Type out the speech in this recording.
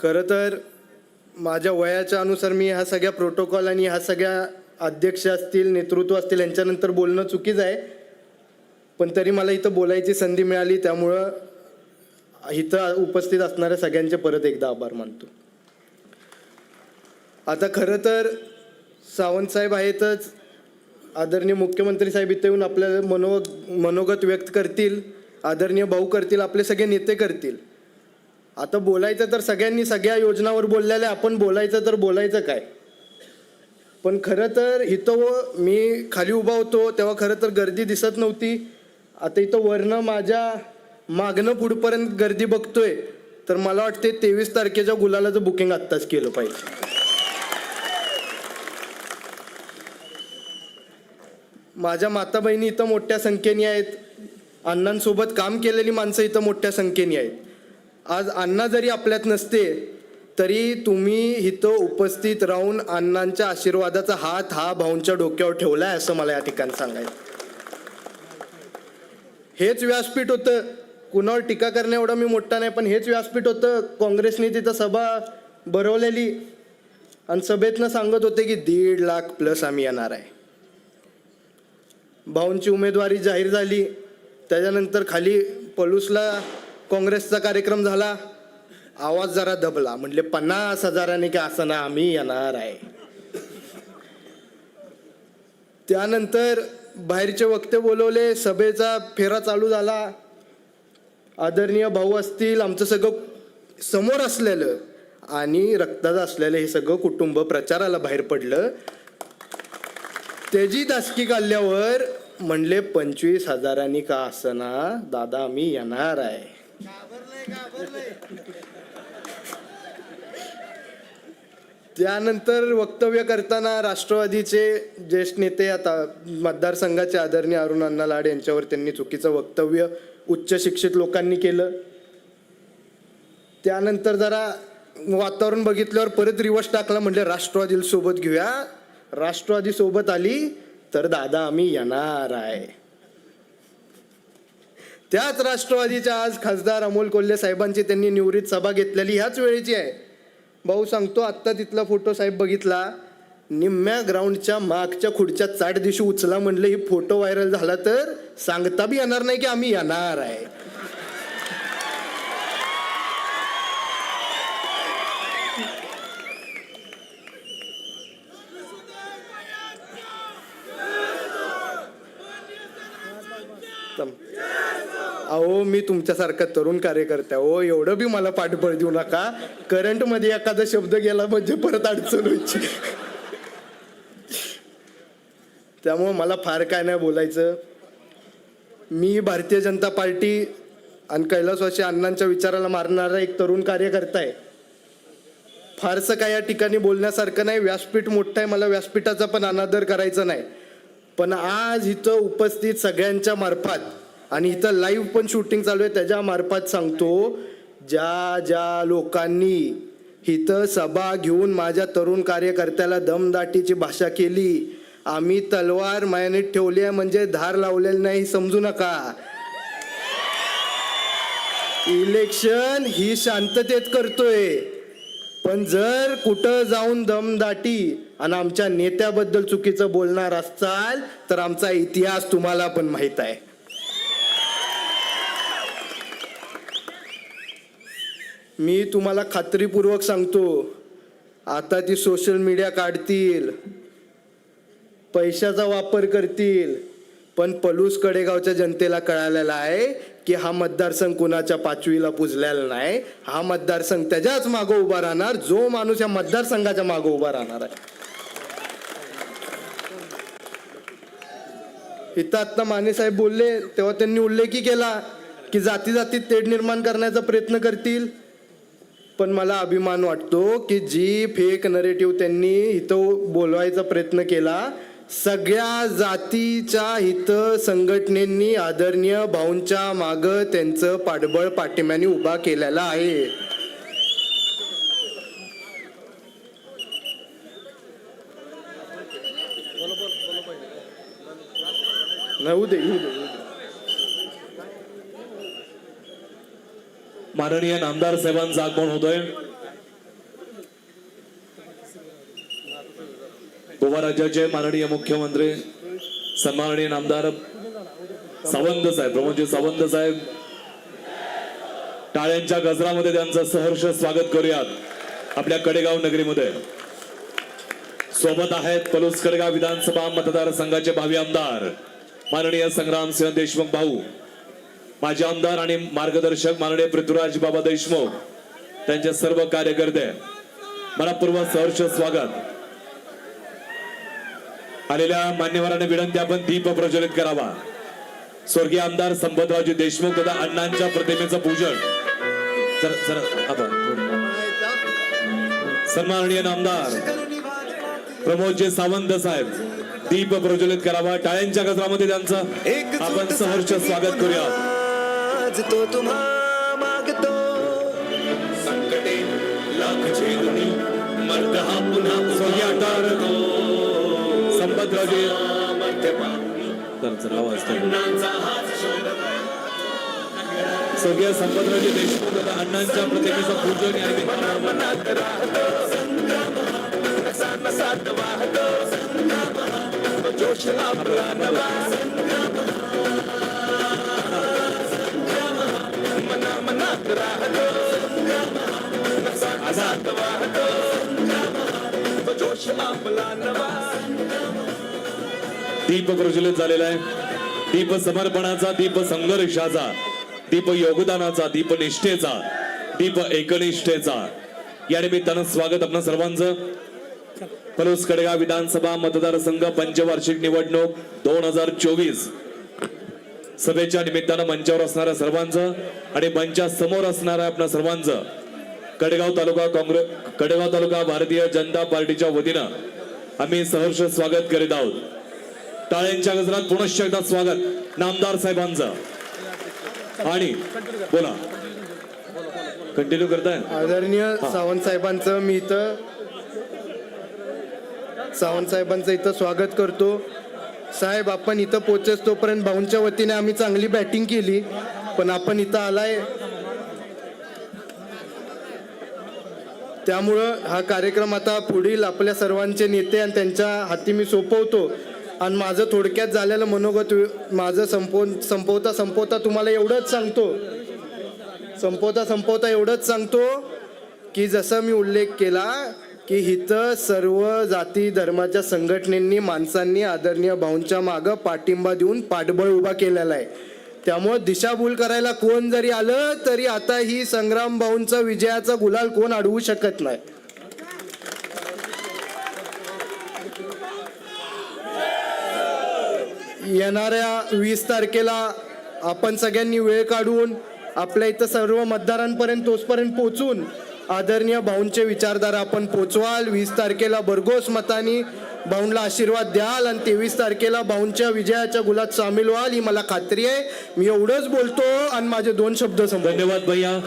खरं तर माझ्या वयाच्या अनुसार मी ह्या सगळ्या प्रोटोकॉल आणि ह्या सगळ्या अध्यक्ष असतील नेतृत्व असतील यांच्यानंतर बोलणं चुकीचं आहे. पण तरी मला इथं बोलायची संधी मिळाली त्यामुळं इथं उपस्थित असणाऱ्या सगळ्यांचे परत एकदा आभार मानतो. आता खरं तर सावंतसाहेब आहेतच. आदरणीय मुख्यमंत्री साहेब इथे येऊन आपल्याला मनो मनोगत व्यक्त करतील. आदरणीय भाऊ करतील आपले सगळे नेते करतील. आता बोलायचं तर सगळ्यांनी सगळ्या योजनावर बोललेलं आहे. आपण बोलायचं तर बोलायचं काय? पण खरं तर इथं मी खाली उभा होतो तेव्हा खरं तर गर्दी दिसत नव्हती. आता इथं वरनं माझ्या मागणं पुढपर्यंत गर्दी बघतोय तर मला वाटते तेवीस तारखेच्या गुलालाचं बुकिंग आत्ताच केलं पाहिजे. माझ्या माता बहिणी इथं मोठ्या संख्येने आहेत. अण्णांसोबत काम केलेली माणसं इथं मोठ्या संख्येने आहेत. आज अण्णा जरी आपल्यात नसते तरी तुम्ही इथं उपस्थित राहून अण्णांच्या आशीर्वादाचा हात हा भाऊंच्या डोक्यावर ठेवला आहे असं मला या ठिकाणी सांगायचं. हेच व्यासपीठ होतं. कुणावर टीका करणे एवढं मी मोठा नाही पण हेच व्यासपीठ होतं. काँग्रेसने तिथं सभा भरवलेली आणि सभेतनं सांगत होते की दीड लाख प्लस आम्ही येणार आहे. भाऊंची उमेदवारी जाहीर झाली. त्याच्यानंतर खाली पलूसला काँग्रेसचा कार्यक्रम झाला आवाज जरा दबला. म्हणले पन्नास हजाराने का असं ना आम्ही येणार आहे. त्यानंतर बाहेरचे वक्ते बोलवले सभेचा फेरा चालू झाला. आदरणीय भाऊ असतील आमचं सगळं समोर असलेलं आणि रक्ताचं असलेलं हे सगळं कुटुंब प्रचाराला बाहेर पडलं. त्याची दासकी काढल्यावर म्हणले पंचवीस हजारांनी का असना दादा आम्ही येणार आहे. त्यानंतर वक्तव्य करताना राष्ट्रवादीचे ज्येष्ठ नेते आता मतदारसंघाचे आदरणीय अरुण अण्णा लाड यांच्यावर त्यांनी चुकीचं वक्तव्य उच्च शिक्षित लोकांनी केलं. त्यानंतर जरा वातावरण बघितल्यावर परत रिवर्स टाकला म्हणजे राष्ट्रवादी सोबत घेऊया. राष्ट्रवादी सोबत आली तर दादा आम्ही येणार आहे. त्याच राष्ट्रवादीच्या आज खासदार अमोल कोल्हे साहेबांची त्यांनी निवृत्त सभा घेतलेली ह्याच वेळेची आहे. भाऊ सांगतो आत्ता तिथला फोटो साहेब बघितला निम्म्या ग्राउंडच्या मागच्या खुडच्या चाट दिवशी उचला म्हणलं ही फोटो व्हायरल झाला तर सांगता बी येणार नाही की आम्ही येणार आहे. अहो मी तुमच्यासारखा तरुण कार्यकर्ता आहे. हो एवढं बी मला पाठबळ देऊ नका. करंटमध्ये एखादा शब्द गेला म्हणजे परत अडचण व्हायची त्यामुळं मला फार काय नाही बोलायचं. मी भारतीय जनता पार्टी आणि कैलासवासी अण्णांच्या विचाराला मारणारा एक तरुण कार्यकर्ता आहे. फारसं काय या ठिकाणी बोलण्यासारखं नाही. व्यासपीठ मोठं आहे. मला व्यासपीठाचा पण अनादर करायचा नाही. पण आज इथं उपस्थित सगळ्यांच्या मार्फत आणि इथं लाईव्ह पण शूटिंग चालू आहे. त्याच्या मार्फत सांगतो ज्या ज्या लोकांनी इथं सभा घेऊन माझ्या तरुण कार्यकर्त्याला दमदाटीची भाषा केली आम्ही तलवार मायाने ठेवली आहे म्हणजे धार लावलेली नाही समजू नका. इलेक्शन ही शांततेत करतोय. पण जर कुठं जाऊन दमदाटी आणि आमच्या नेत्याबद्दल चुकीचं बोलणार असाल तर आमचा इतिहास तुम्हाला पण माहीत आहे. मी तुम्हाला खात्रीपूर्वक सांगतो आता ती सोशल मीडिया काढतील पैशाचा वापर करतील पण पलूस कडेगावच्या जनतेला कळालेला आहे की हा मतदारसंघ कुणाच्या पाचवीला पुजलेला नाही हा मतदारसंघ त्याच्याच मागं उभा राहणार जो माणूस या मतदारसंघाच्या मागं उभा राहणार आहे. इथं आत्ता मानेसाहेब बोलले तेव्हा त्यांनी उल्लेखही केला की जाती जातीत तेढ निर्माण करण्याचा प्रयत्न करतील. पण मला अभिमान वाटतो की जी फेक नरेटिव्ह त्यांनी इथं बोलवायचा प्रयत्न केला सगळ्या जातीच्या हित संघटनेनी आदरणीय भाऊंच्या माग त्यांचं पाठबळ पाठिंब्याने उभा केलेला आहे. नाही दे. माननीय नामदार साहेबांचं आगमन होतोय. गोवा राज्याचे माननीय मुख्यमंत्री सन्माननीय नामदार सावंत साहेब प्रमोदजी सावंत साहेब टाळ्यांच्या गजरामध्ये त्यांचं सहर्ष स्वागत करूयात आपल्या कडेगाव नगरीमध्ये. सोबत आहेत पलुस कडेगाव विधानसभा मतदारसंघाचे भावी आमदार माननीय संग्राम सिंह देशमुख भाऊ. माजी आमदार आणि मार्गदर्शक माननीय पृथ्वीराज बाबा देशमुख त्यांचे सर्व कार्यकर्ते मनपूर्वक सहर्ष स्वागत. आलेल्या मान्यवरांना विनंती आपण दीप प्रज्वलित करावा. स्वर्गीय आमदार संपतरावजी देशमुख तथा अण्णांच्या प्रतिमेचं पूजन. जर आपण सन्माननीय नामदार प्रमोदजी सावंत साहेब दीप प्रज्वलित करावा. टाळ्यांच्या गजरामध्ये त्यांचं आपण सहर्ष स्वागत करूया. आज तो तुम्हा मागतो. संकटे लाख झेलूनी मर्द हा पुन्हा स्वर्गीय आमदार संपतरावजी चल, चल, आवाज कमी. स्वर्गीय संपतरावजी देशमुख अण्णांच्या प्रतिमेचं पूजन या निमित्तानं दीप प्रज्वलित झालेला आहे. दीप समर्पणाचा दीप संघर्षाचा दीप योगदानाचा दीप निष्ठेचा दीप एकनिष्ठेचा. या निमित्तानं स्वागत आपण सर्वांचं. पलूस कडगाव विधानसभा मतदारसंघ पंचवार्षिक निवडणूक दोन हजार चोवीस. सभेच्या निमित्तानं मंचावर असणाऱ्या सर्वांचं आणि मंचा समोर असणाऱ्या आपल्या सर्वांचं कडेगाव तालुका काँग्रेस कडेगाव तालुका भारतीय जनता पार्टीच्या वतीनं आम्ही सहर्ष स्वागत करीत आहोत. टाळ्यांच्या गजरात पुनश्च एकदा स्वागत नामदार साहेबांचं. आणि बोला. कंटिन्यू करताय? आदरणीय सावंत साहेबांचं मी इथं सावंत साहेबांचं इथं स्वागत करतो. साहेब आपण इथं पोचेस तोपर्यंत भाऊंच्या वतीने आम्ही चांगली बॅटिंग केली पण आपण इथं आलाय. त्यामुळं हा कार्यक्रम आता पुढील आपल्या सर्वांचे नेते आणि त्यांच्या हाती मी सोपवतो. आणि माझं थोडक्यात झालेलं मनोगत माझं संपव संपवता संपवता तुम्हाला एवढंच सांगतो. संपवता संपवता एवढंच सांगतो की जसं मी उल्लेख केला की इथं सर्व जाती धर्माच्या संघटनेंनी माणसांनी आदरणीय भाऊंच्या मागं पाठिंबा देऊन पाठबळ उभा केलेला आहे. त्यामुळे दिशाभूल करायला कोण जरी आलं तरी आता ही संग्राम भाऊंचा विजयाचा गुलाल कोण अडवू शकत नाही. येणाऱ्या वीस तारखेला आपण सगळ्यांनी वेळ काढून आपल्या इथं सर्व मतदारांपर्यंत तोचपर्यंत पोचून आदरणीय भाऊंचे विचारधारा आपण पोचवाल. वीस तारखेला भरघोस मतानी भाऊंला आशीर्वाद द्याल आणि तेवीस तारखेला भाऊंच्या विजयाच्या गुलात सामील व्हाल ही मला खात्री आहे. मी एवढंच बोलतो आणि माझे दोन शब्द धन्यवाद भैया.